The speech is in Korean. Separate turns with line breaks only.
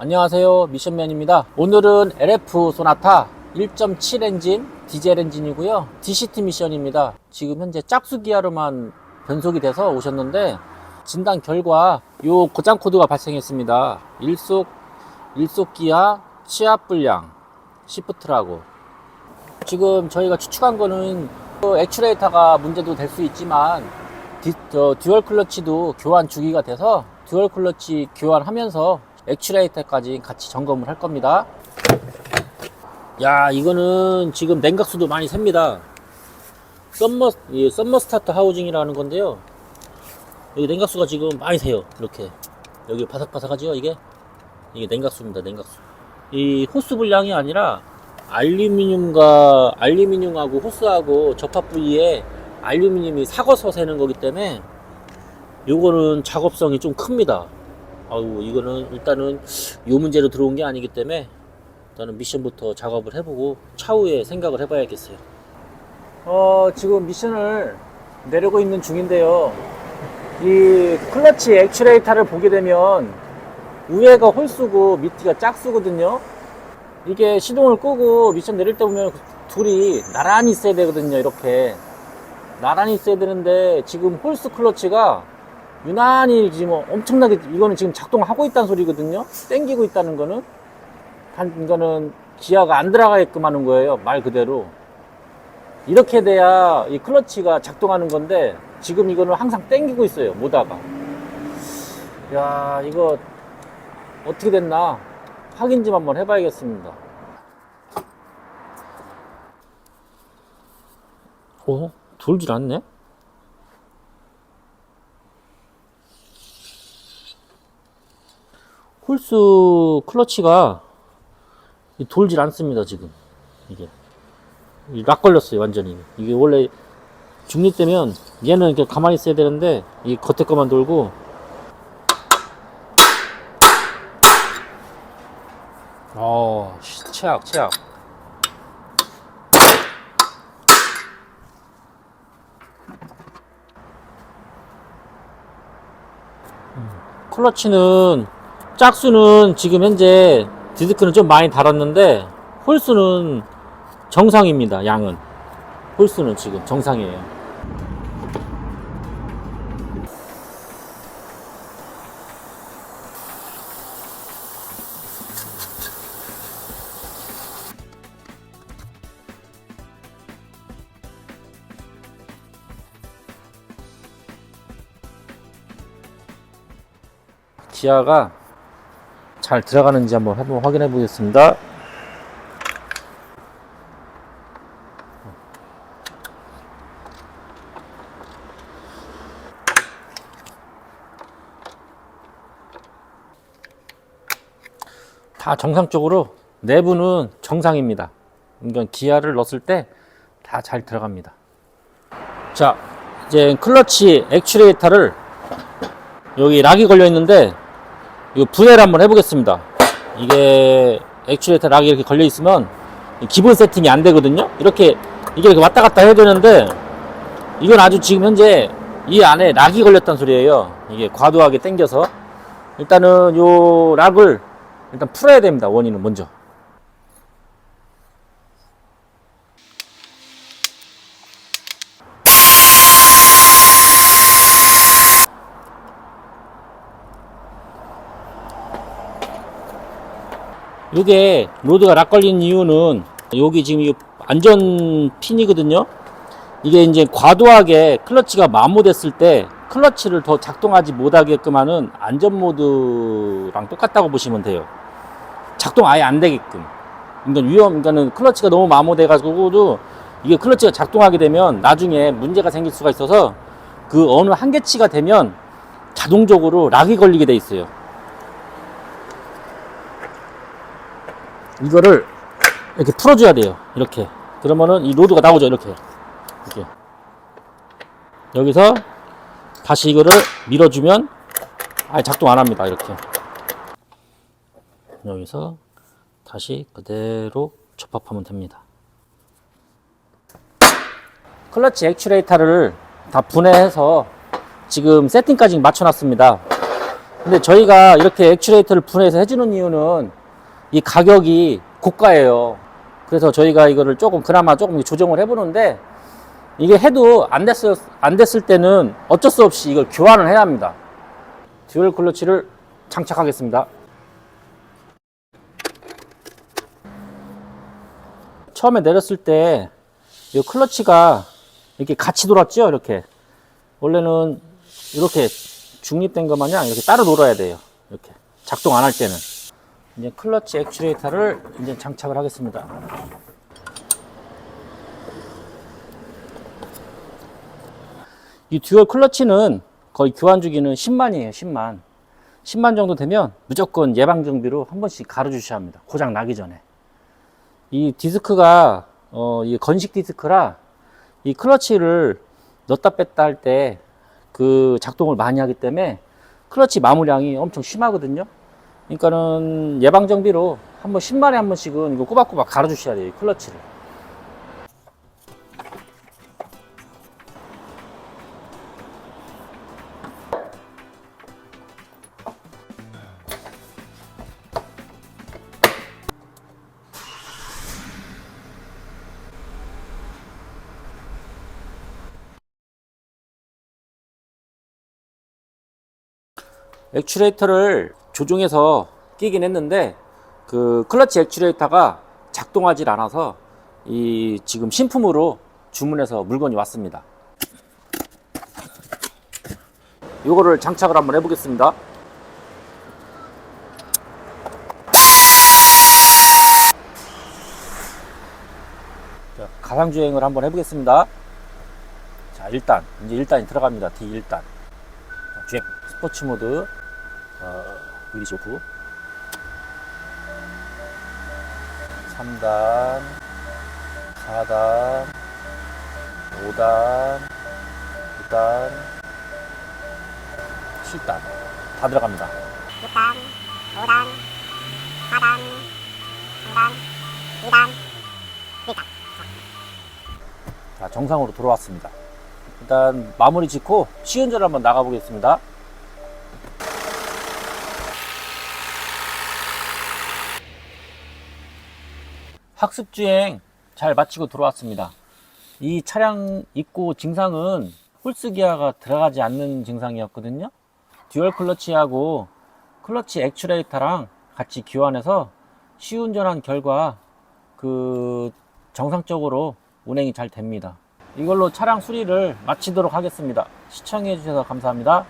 안녕하세요. 미션맨입니다. 오늘은 LF 소나타 1.7 엔진 디젤 엔진이고요. DCT 미션입니다. 지금 현재 짝수 기아로만 변속이 돼서 오셨는데 진단 결과 요 고장 코드가 발생했습니다. 일속 일속 기아 치압 불량 시프트라고. 지금 저희가 추측한 거는 그 액추레이터가 문제도 될 수 있지만 디, 저 듀얼 클러치도 교환 주기가 돼서 듀얼 클러치 교환하면서 액추레이터까지 같이 점검을 할 겁니다. 야, 이거는 지금 냉각수도 많이 셉니다. 썸머, 이 썸머 스타트 하우징이라는 건데요. 여기 냉각수가 지금 많이 새요. 이렇게. 여기 바삭바삭하죠, 이게? 이게 냉각수입니다, 냉각수. 이 호스 분량이 아니라 알루미늄과 알루미늄하고 호스하고 접합 부위에 알루미늄이 삭어서 새는 거기 때문에 요거는 작업성이 좀 큽니다. 아우 이거는 일단은 요 문제로 들어온 게 아니기 때문에 일단은 미션부터 작업을 해보고 차후에 생각을 해봐야겠어요. 어 지금 미션을 내려고 있는 중인데요. 이 클러치 액추레이터를 보게 되면 위에가 홀수고 밑이가 짝수거든요. 이게 시동을 끄고 미션 내릴 때 보면 둘이 나란히 있어야 되거든요. 이렇게 나란히 있어야 되는데 지금 홀스 클러치가 유난히 지금 엄청나게 이거는 지금 작동하고 있다는 소리거든요. 땡기고 있다는 거는 단 이거는 기아가 안 들어가게끔 하는 거예요. 말 그대로 이렇게 돼야 이 클러치가 작동하는 건데 지금 이거는 항상 땡기고 있어요. 모다가 야 이거 어떻게 됐나 확인 좀 한번 해봐야겠습니다. 어? 돌질 않네? 홀스 클러치가 이 돌질 않습니다 지금. 이게. 이락 걸렸어요 완전히. 이게 원래 중립되면 얘는 이렇게 가만히 있어야 되는데 이 겉에 거만 돌고 어 씨, 최악 최악. 클러치는 짝수는 지금 현재 디스크는 좀 많이 달았는데 홀수는 정상입니다 양은. 홀수는 지금 정상이에요. 기아가 잘 들어가는지 한번 한번 확인해 보겠습니다. 다 정상적으로 내부는 정상입니다. 그러니까 기아를 넣었을 때 다 잘 들어갑니다. 자, 이제 클러치 액추레이터를 여기 락이 걸려 있는데 이거 분해를 한번 해보겠습니다. 이게 액추에이터 락이 이렇게 걸려 있으면 기본 세팅이 안 되거든요. 이렇게 이게 이렇게 왔다 갔다 해야 되는데 이건 아주 지금 현재 이 안에 락이 걸렸단 소리예요. 이게 과도하게 당겨서 일단은 요 락을 일단 풀어야 됩니다. 원인은 먼저. 요게 로드가 락 걸린 이유는 여기 지금 이 안전 핀이거든요. 이게 이제 과도하게 클러치가 마모됐을 때 클러치를 더 작동하지 못하게끔 하는 안전 모드랑 똑같다고 보시면 돼요. 작동 아예 안 되게끔. 그러니까 위험, 그러니까는 클러치가 너무 마모돼가지고도 이게 클러치가 작동하게 되면 나중에 문제가 생길 수가 있어서 그 어느 한계치가 되면 자동적으로 락이 걸리게 돼 있어요. 이거를 이렇게 풀어줘야 돼요. 이렇게. 그러면은 이 로드가 나오죠. 이렇게. 이렇게. 여기서 다시 이거를 밀어주면 아예 작동 안 합니다. 이렇게. 여기서 다시 그대로 접합하면 됩니다. 클러치 액추레이터를 다 분해해서 지금 세팅까지 맞춰놨습니다. 근데 저희가 이렇게 액츄레이터를 분해해서 해주는 이유는 이 가격이 고가예요. 그래서 저희가 이거를 조금 그나마 조금 조정을 해보는데 이게 해도 안 됐을, 안 됐을 때는 어쩔 수 없이 이걸 교환을 해야 합니다. 듀얼 클러치를 장착하겠습니다. 처음에 내렸을 때 이 클러치가 이렇게 같이 돌았죠? 이렇게. 원래는 이렇게 중립된 것 마냥 이렇게 따로 놀아야 돼요. 이렇게. 작동 안 할 때는. 이제 클러치 액츄레이터를 이제 장착을 하겠습니다. 이 듀얼 클러치는 거의 교환 주기는 10만이에요, 10만. 10만 정도 되면 무조건 예방 정비로 한 번씩 갈아 주셔야 합니다. 고장 나기 전에. 이 디스크가 어, 이 건식 디스크라 이 클러치를 넣었다 뺐다 할 때 그 작동을 많이 하기 때문에 클러치 마모량이 엄청 심하거든요. 그러니까는 예방 정비로 한 번 10만에 한 번씩은 이거 꼬박꼬박 갈아 주셔야 돼요, 이 클러치를. 액츄레이터를 조종해서 끼긴 했는데 그 클러치 액츄레이터가 작동하지 않아서 이 지금 신품으로 주문해서 물건이 왔습니다. 이거를 장착을 한번 해보겠습니다. 자, 가상 주행을 한번 해보겠습니다. 자, 일단 이제 1단이 들어갑니다. D1단. 자, 주행 스포츠 모드 어, 리시 오프 3단 4단 5단 6단 7단. 다 들어갑니다.
6단, 5단, 4단, 3단, 2단, 1단.
자 정상으로 돌아왔습니다. 일단 마무리 짓고 시운전 한번 나가 보겠습니다 학습 주행 잘 마치고 돌아왔습니다 이 차량 입고 증상은 홀스 기어가 들어가지 않는 증상이었거든요 듀얼 클러치하고 클러치 액츄레이터랑 같이 교환해서 시운전한 결과 그 정상적으로 운행이 잘 됩니다. 이걸로 차량 수리를 마치도록 하겠습니다. 시청해 주셔서 감사합니다.